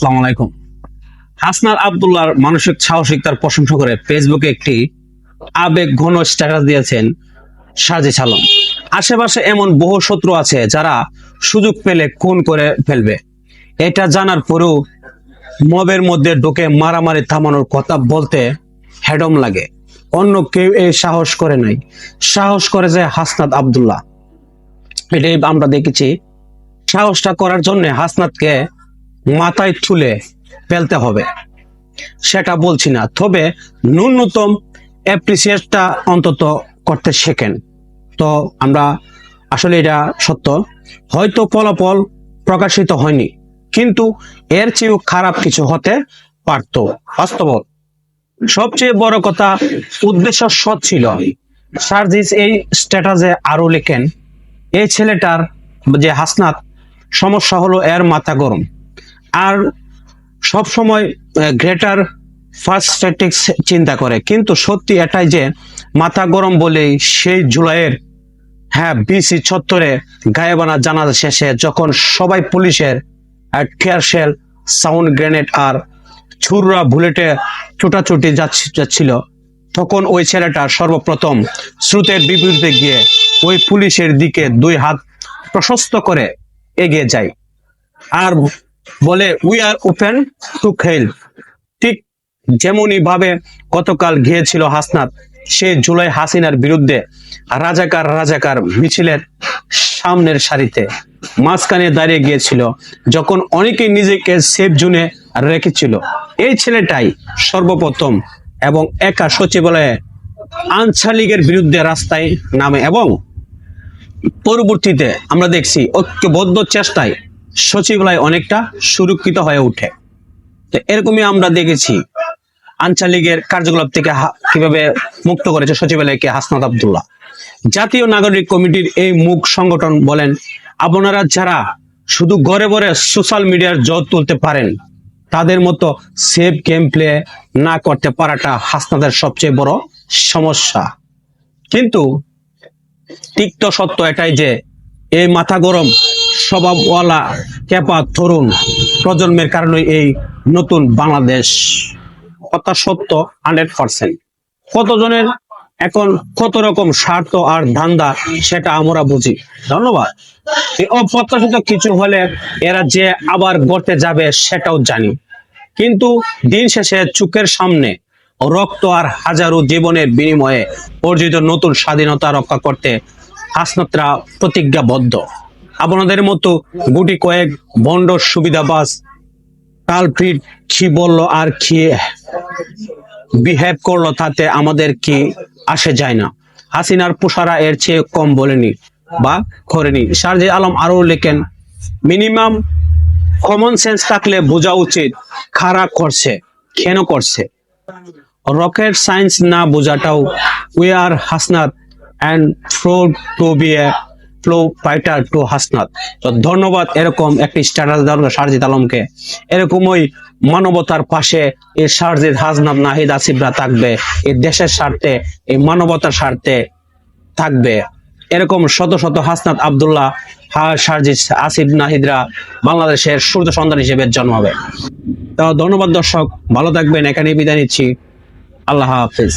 আসসালামু আলাইকুম। হাসনার আব্দুল্লাহর মানসিক সাহসিকতার প্রশংসা করে ফেসবুকে একটি আবেগ ঘন স্ট্যাটাস দিয়েছেন সাজিদ আলম। আশেপাশে এমন বহু শত্রু আছে যারা সুযোগ পেলে খুন করে ফেলবে। এটা জানার পরেও মবের মধ্যে ঢুকে মারামারি থামানোর কথা বলতে হেডম লাগে। অন্য কেউ এই সাহস করে নাই। সাহস করে যে হাসনাত আব্দুল্লাহ। এটাই আমরা দেখেছি। সাহসটা করার জন্য হাসনাতকে মাথায় তুলে ফেলতে হবে। সেটা বলছি না, তবে ন্যূনতম অ্যাপ্রিসিয়েটটা অন্তত করতে শেখেন। তো আমরা আসলে এটা সত্য, হয়তো ফলাফল প্রকাশিত হয়নি, কিন্তু এর চেয়েও খারাপ কিছু হতে পারত বাস্তব সবচেয়ে বড় কথা, উদ্দেশ্য সৎ ছিল। সার্জিস এই স্ট্যাটাসে আরও লেখেন, এই ছেলেটার যে হাসনাত, সমস্যা হলো এর মাথা গরম। আর সব সময় গ্রেটার ফার্স্ট চিন্তা করে। কিন্তু সত্যি এটাই যে, মাথা গরম বলেই সেই জুলাইয়ের হ্যাঁ বিসি চত্বরে গায়েবানা জানাজা শেষে যখন সবাই পুলিশের টিয়ারশেল সাউন্ড গ্রেনেড আর ছুররা বুলেটে ছুটাছুটি যাচ্ছি- যাচ্ছিল, তখন ওই ছেলেটা সর্বপ্রথম স্রোতের বিপরীতে গিয়ে ওই পুলিশের দিকে দুই হাত প্রশস্ত করে এগিয়ে যায়। আর বলে উই আর ওপেন টু খেল। ঠিক যেমনই ভাবে গতকাল গিয়েছিল হাসনাত, সে জুলাই হাসিনার বিরুদ্ধে রাজাকার রাজাকার মিছিলের সামনের সারিতে মাঝখানে দাঁড়িয়ে গিয়েছিল, যখন অনেকেই নিজেকে সেফ জুনে রেখেছিল। এই ছেলেটাই সর্বপ্রথম এবং একা সচিবালয়ে আঞ্চলিকের বিরুদ্ধে রাস্তায় নামে এবং পরবর্তীতে আমরা দেখছি ঐক্যবদ্ধ চেষ্টায় সচিবালয় অনেকটা সুরক্ষিত হয়ে ওঠে। তো এরকমই আমরা দেখেছি আঞ্চলিকের কার্যকলাপ থেকে কীভাবে মুক্ত করেছে সচিবালয়কে হাসনাত আব্দুল্লাহ। জাতীয় নাগরিক কমিটির এই মুখ সংগঠন বলেন, আপনারা যারা শুধু গড়ে গড়ে সোশ্যাল মিডিয়ার জট তুলতে পারেন, তাদের মতো সেফ গেম প্লে না করতে পারাটা হাসনাদের সবচেয়ে বড় সমস্যা। কিন্তু তিক্ত সত্য এটাই যে, এই মাথা গরম স্বভাবওয়ালা ক্যাপা তরুণ প্রজন্মের কারণে এই নতুন বাংলাদেশ। কথা সত্য হান্ড্রেড পার্সেন্ট কতজনের এখন কত রকম স্বার্থ আর ধান্দা সেটা আমরা বুঝি। ধন্যবাদ। অপ্রত্যাশিত কিছু হলে এরা যে আবার গড়তে যাবে সেটাও জানি। কিন্তু দিন শেষে চোখের সামনে রক্ত আর হাজারো জীবনের বিনিময়ে অর্জিত নতুন স্বাধীনতা রক্ষা করতে হাসনাতরা প্রতিজ্ঞাবদ্ধ। আপনাদের মতো গুটি কয়েক বন্ড সুবিধাবাজ কালপ্রিট কি বলল আর কি বিহেভ করল তাতে আমাদের কি আসে যায় না। হাসিনার পুষারা এর চেয়ে কম বলেনি বা করেনি। শারজি আলম আরও লেখেন মিনিমাম কমন সেন্স থাকলে বোঝা উচিত খারাপ করছে, কেন করছে। রকেট সায়েন্স না বোঝাটাও we are Hasnat and proud to be a fellow fighter to Hasnat তো ধন্যবাদ, এরকম একটি স্ট্যাটাস দেওয়ার সারজিদ আলমকে। এরকমই মানবতার পাশে এই সারজিদ হাসনাত নাহিদ আসিফরা থাকবে, এই দেশের স্বার্থে, এই মানবতার স্বার্থে থাকবে। এরকম শত শত হাসনাত আব্দুল্লাহ সারজিদ আসিফ নাহিদরা বাংলাদেশের সূর্য সন্তান হিসেবে জন্মাবে তো ধন্যবাদ দর্শক, ভালো থাকবেন এখানে বিদায় নিচ্ছি। আল্লাহ হাফিজ।